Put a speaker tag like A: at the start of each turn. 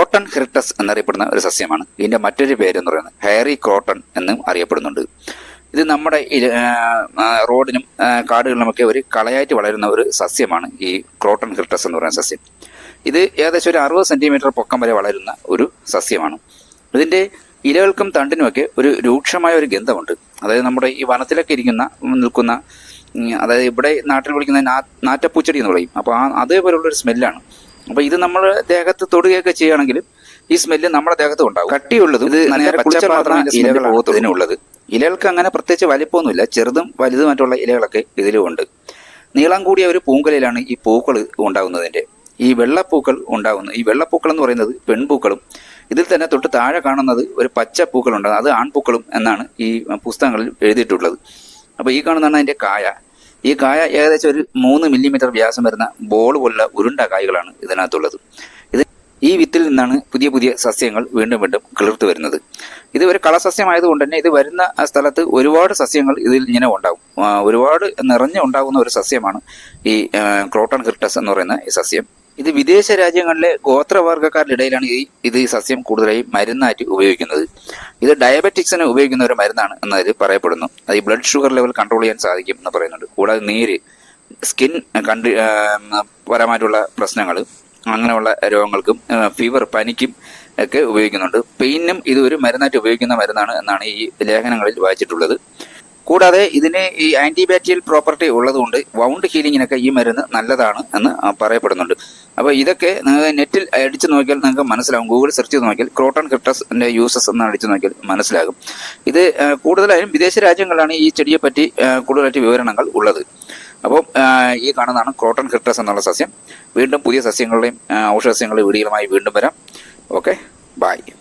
A: Croton ഹിർട്ടസ് എന്നറിയപ്പെടുന്ന ഒരു സസ്യമാണ്. ഇതിന്റെ മറ്റൊരു പേര് എന്ന് പറയുന്നത് ഹെയറി ക്രോട്ടൺ എന്നും അറിയപ്പെടുന്നുണ്ട്. ഇത് നമ്മുടെ റോഡിനും കാടുകളിലുമൊക്കെ ഒരു കളയായിട്ട് വളരുന്ന ഒരു സസ്യമാണ് ഈ ക്രോട്ടൺ ഹിർട്ടസ് എന്ന് പറയുന്ന സസ്യം. ഇത് ഏകദേശം ഒരു അറുപത് സെന്റിമീറ്റർ പൊക്കം വരെ വളരുന്ന ഒരു സസ്യമാണ്. ഇതിന്റെ ഇലകൾക്കും തണ്ടിനുമൊക്കെ ഒരു രൂക്ഷമായ ഒരു ഗന്ധമുണ്ട്. അതായത് നമ്മുടെ ഈ വനത്തിലൊക്കെ ഇരിക്കുന്ന നിൽക്കുന്ന അതായത് ഇവിടെ നാട്ടിൽ വിളിക്കുന്ന നാറ്റപ്പൂച്ചെടി എന്ന് പറയും. അപ്പോൾ ആ അതേപോലുള്ള ഒരു സ്മെല്ലാണ്. അപ്പോൾ ഇത് നമ്മൾ ദേഹത്ത് തൊടുകയൊക്കെ ചെയ്യുകയാണെങ്കിൽ ഈ സ്മെല്ല് നമ്മുടെ ദേഹത്തും ഉണ്ടാവും കട്ടിയുള്ളത് ഇത് പച്ച പച്ചപ്പാർന്ന ഇലകളാണ്. ഇതിനുള്ളത് ഇലകൾക്ക് അങ്ങനെ പ്രത്യേകിച്ച് വലിപ്പമൊന്നുമില്ല. ചെറുതും വലുതുമായിട്ടുള്ള ഇലകളൊക്കെ ഇതിലുമുണ്ട് നീളം കൂടിയ ഒരു പൂങ്കലയിലാണ് ഈ പൂക്കൾ ഉണ്ടാകുന്നതിന്റെ. ഈ വെള്ളപ്പൂക്കൾ ഉണ്ടാകുന്നത് ഈ വെള്ളപ്പൂക്കൾ എന്ന് പറയുന്നത് പെൺപൂക്കളും ഇതിൽ തന്നെ തൊട്ട് താഴെ കാണുന്നത് ഒരു പച്ച പൂക്കളുണ്ട് അത് ആൺപൂക്കളും എന്നാണ് ഈ പുസ്തകങ്ങളിൽ എഴുതിയിട്ടുള്ളത്. അപ്പോൾ ഈ കാണുന്നതാണ് അതിന്റെ കായ. ഈ കായ ഏകദേശം ഒരു മൂന്ന് മില്ലിമീറ്റർ വ്യാസം വരുന്ന ബോൾ പോലുള്ള ഉരുണ്ട കായകളാണ് ഇതിനകത്തുള്ളത്. ഇത് ഈ വിത്തിൽ നിന്നാണ് പുതിയ പുതിയ സസ്യങ്ങൾ വീണ്ടും വീണ്ടും കിളിർത്ത് വരുന്നത്. ഇത് ഒരു കളസസ്യമായതുകൊണ്ട് തന്നെ ഇത് വരുന്ന സ്ഥലത്ത് ഒരുപാട് സസ്യങ്ങൾ ഇതിൽ ഇങ്ങനെ ഉണ്ടാകും ഒരുപാട് നിറഞ്ഞുണ്ടാകുന്ന ഒരു സസ്യമാണ് ഈ ക്രോട്ടൺ ക്രിട്ടസ് എന്ന് പറയുന്ന ഈ സസ്യം. ഇത് വിദേശ രാജ്യങ്ങളിലെ ഗോത്രവർഗക്കാരുടെ ഇടയിലാണ് ഈ ഇത് ഈ സസ്യം കൂടുതലായി മരുന്നായിട്ട് ഉപയോഗിക്കുന്നത്. ഇത് ഡയബറ്റിക്സിന് ഉപയോഗിക്കുന്ന ഒരു മരുന്നാണ് എന്നതിൽ പറയപ്പെടുന്നു. അത് ഈ ബ്ലഡ് ഷുഗർ ലെവൽ കൺട്രോൾ ചെയ്യാൻ സാധിക്കും എന്ന് പറയുന്നുണ്ട്. കൂടാതെ നീര് സ്കിൻ കണ്ടി പരമായിട്ടുള്ള പ്രശ്നങ്ങൾ അങ്ങനെയുള്ള രോഗങ്ങൾക്കും ഫീവർ പനിക്കും ഒക്കെ ഉപയോഗിക്കുന്നുണ്ട്. പെയിനും ഇത് ഒരു മരുന്നായിട്ട് ഉപയോഗിക്കുന്ന മരുന്നാണ് എന്നാണ് ഈ ലേഖനങ്ങളിൽ വായിച്ചിട്ടുള്ളത്. കൂടാതെ ഇതിന് ഈ ആന്റിബാക്ടീരിയൽ പ്രോപ്പർട്ടി ഉള്ളതുകൊണ്ട് വൗണ്ട് ഹീലിങ്ങിനൊക്കെ ഈ മരുന്ന് നല്ലതാണ് എന്ന് പറയപ്പെടുന്നുണ്ട്. അപ്പോൾ ഇതൊക്കെ നിങ്ങൾ നെറ്റിൽ അടിച്ചു നോക്കിയാൽ നിങ്ങൾക്ക് മനസ്സിലാകും ഗൂഗിൾ സെർച്ച് ചെയ്ത് നോക്കിയാൽ ക്രോട്ടൺ ക്രിപ്റ്റസിന്റെ യൂസസ് എന്ന് അടിച്ചു നോക്കിയാൽ മനസ്സിലാകും. ഇത് കൂടുതലായും വിദേശ രാജ്യങ്ങളാണ് ഈ ചെടിയെ പറ്റി കൂടുതലായിട്ട് വിവരണങ്ങൾ ഉള്ളത്. അപ്പോൾ ഈ കാണുന്നതാണ് ക്രോട്ടൺ ക്രിപ്റ്റസ് എന്നുള്ള സസ്യം. വീണ്ടും പുതിയ സസ്യങ്ങളുടെയും ഔഷധ സസ്യങ്ങളുടെയും വീഡിയോകളുമായി വീണ്ടും വരാം. Okay bye